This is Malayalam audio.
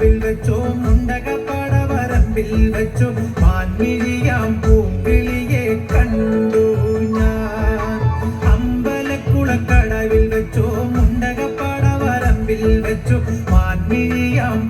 കടവിൽ വെച്ചോ മുണ്ടകപ്പട വരമ്പിൽ വെച്ചോ മാൻമിഴിയാം പൂങ്കിളിയെ കണ്ടു ഞാൻ. അമ്പലക്കുളക്കടവിൽ വെച്ചോ മുണ്ടകപ്പട വരമ്പിൽ വെച്ചോ മാൻമിഴിയാം